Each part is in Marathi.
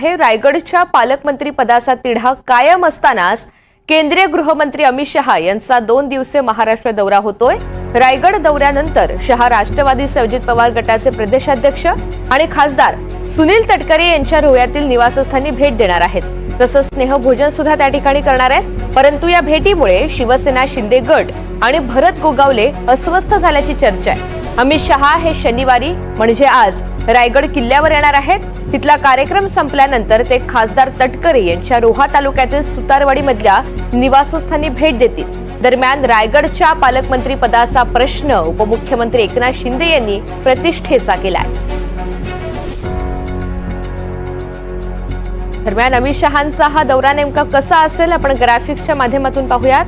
आहे. रायगडच्या पालकमंत्री पदाचा तिढा कायम असतानाच केंद्रीय गृहमंत्री अमित शहा यांचा दोन दिवसीय महाराष्ट्र दौरा होतोय. रायगड दौऱ्यानंतर शहा राष्ट्रवादीचे अजित पवार गटाचे प्रदेशाध्यक्ष आणि खासदार सुनील तटकरे यांच्या रोह्यातील निवासस्थानी भेट देणार आहेत. तसंच स्नेहभोजन सुद्धा त्या ठिकाणी करणार आहेत. परंतु या भेटीमुळे शिवसेना शिंदे गट आणि भरत गोगावले अस्वस्थ झाल्याची चर्चा आहे. अमित शहा हे शनिवारी म्हणजे आज रायगड किल्ल्यावर येणार आहेत. तिथला कार्यक्रम संपल्यानंतर ते खासदार तटकरे यांच्या रोहा तालुक्यातील सुतारवाडी मधल्या निवासस्थानी भेट देतील. दरम्यान रायगडच्या पालकमंत्री पदाचा प्रश्न उपमुख्यमंत्री एकनाथ शिंदे यांनी प्रतिष्ठेचा केलाय. दरम्यान अमित शहांचा हा दौरा नेमका कसा असेल आपण ग्राफिक्सच्या माध्यमातून पाहूयात.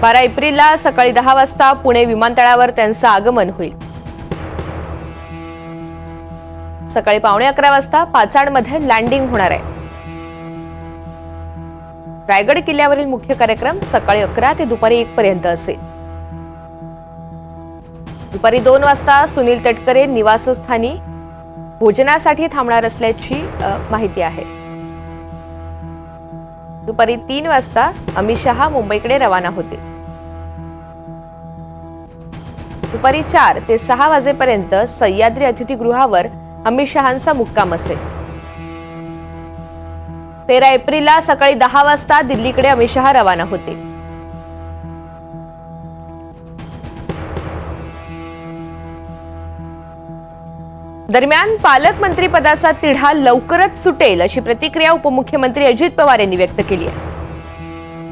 बारा एप्रिलला सकाळी दहा वाजता पुणे विमानतळावर त्यांचं आगमन होईल. सकाळी पावणे अकरा वाजता पाचाडमध्ये लँडिंग होणार आहे. रायगड किल्ल्यावरील मुख्य कार्यक्रम सकाळी अकरा ते दुपारी एक पर्यंत असेल. दुपारी दोन वाजता सुनील तटकरे निवासस्थानी भोजनासाठी थांबणार असल्याची माहिती आहे. दुपारी तीन वाजता अमित शहा मुंबईकडे रवाना होतील. दुपारी चार ते सहा वाजेपर्यंत सह्याद्री अतिथीगृहावर अमित शहांचा मुक्काम असेल. तेरा एप्रिलला सकाळी दहा वाजता दिल्लीकडे अमित शहा रवाना होते दरम्यान पालकमंत्रीपदाचा तिढा लवकरच सुटेल अशी प्रतिक्रिया उपमुख्यमंत्री अजित पवार यांनी व्यक्त केली आहे.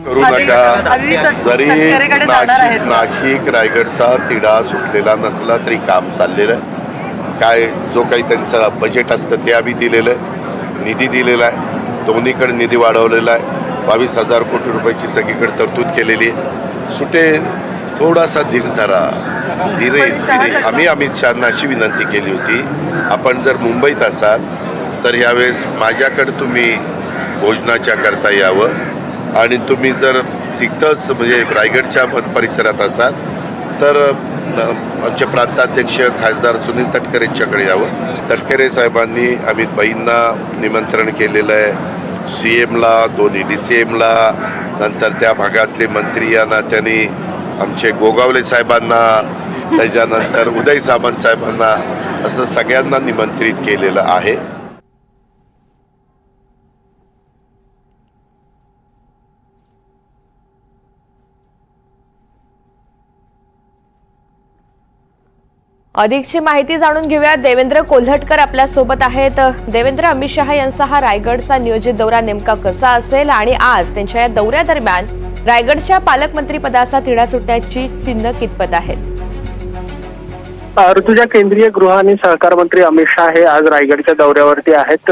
करू नका. जरी नाशिक नाशिक रायगडचा तिढा सुटलेला नसला तरी काम चाललेलं आहे. काय जो काही त्यांचं बजेट असतं ते आम्ही दिलेलं आहे. निधी दिलेला आहे. दोन्हीकडे निधी वाढवलेला आहे. बावीस हजार कोटी रुपयाची सगळीकडे तरतूद केलेली आहे. सुटे थोडासा धीर धरा. धीरे धीरे. आम्ही अमित शहाना अशी विनंती केली होती. आपण जर मुंबईत असाल तर यावेळेस माझ्याकडे तुम्ही भोजनाच्या करता यावं. आणि तुम्ही जर तिथंच म्हणजे रायगडच्या परिसरात असाल तर आमचे प्रांताध्यक्ष खासदार सुनील तटकरे यांच्याकडे यावं. तटकरे साहेबांनी अमित भाईंना निमंत्रण केलेलं आहे. सी एमला दोन्ही डी सी एमला नंतर त्या भागातले मंत्री यांना त्यांनी आमचे गोगावले साहेबांना त्याच्यानंतर उदय सामंत साहेबांना असं सगळ्यांना निमंत्रित केलेलं आहे. अधिकची माहिती जाणून घेऊया देवेंद्र कोल्हटकर आपल्यासोबत आहेत. देवेंद्र अमित शहा यांचा हा रायगडचा नियोजित दौरा नेमका कसा असेल आणि आज त्यांच्या या दौऱ्यादरम्यान रायगडच्या पालकमंत्री पदाचा तिढा सुटण्याची चिन्ह कितपत आहेत? ऋतुजा केंद्रीय गृह आणि सहकार मंत्री अमित शहा हे आज रायगडच्या दौऱ्यावरती आहेत.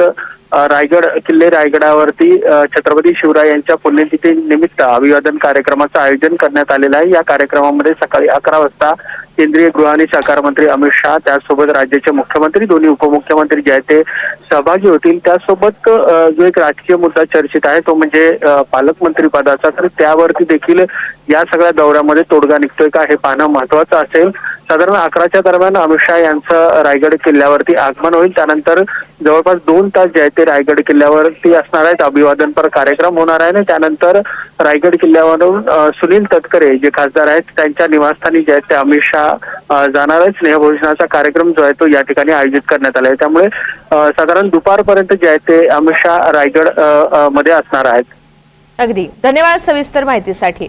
रायगड किल्ले रायगडावरती छत्रपती शिवराय यांच्या पुण्यतिथी निमित्त अभिवादन कार्यक्रमाचं आयोजन करण्यात आलेलं आहे. या कार्यक्रमामध्ये सकाळी अकरा वाजता केंद्रीय गृह आणि सहकार मंत्री अमित शहा त्याचसोबत राज्याचे मुख्यमंत्री दोन्ही उपमुख्यमंत्री जे आहेत ते सहभागी होतील. त्यासोबत जो एक राजकीय मुद्दा चर्चित आहे तो म्हणजे पालकमंत्री पदाचा. तर त्यावरती देखील या सगळ्या दौऱ्यामध्ये तोडगा निघतोय का हे पाहणं महत्वाचं असेल. साधारण अकराच्या दरम्यान अमित शहा यांचं रायगड किल्ल्यावरती आगमन होईल. त्यानंतर जवळपास दोन तास जे आहे ते रायगड किल्ल्यावरती असणार आहेत. अभिवादनपर कार्यक्रम होणार आहे आणि त्यानंतर रायगड किल्ल्यावरून सुनील तटकरे जे खासदार आहेत त्यांच्या निवासस्थानी जे आहेत ते अमित शहा जाणार आहेत. स्नेहभोजनाचा कार्यक्रम जो आहे तो या ठिकाणी आयोजित करण्यात आला आहे. त्यामुळे साधारण दुपारपर्यंत जे आहे ते अमित शहा रायगडमध्ये असणार आहेत. अगदी. धन्यवाद सविस्तर माहितीसाठी.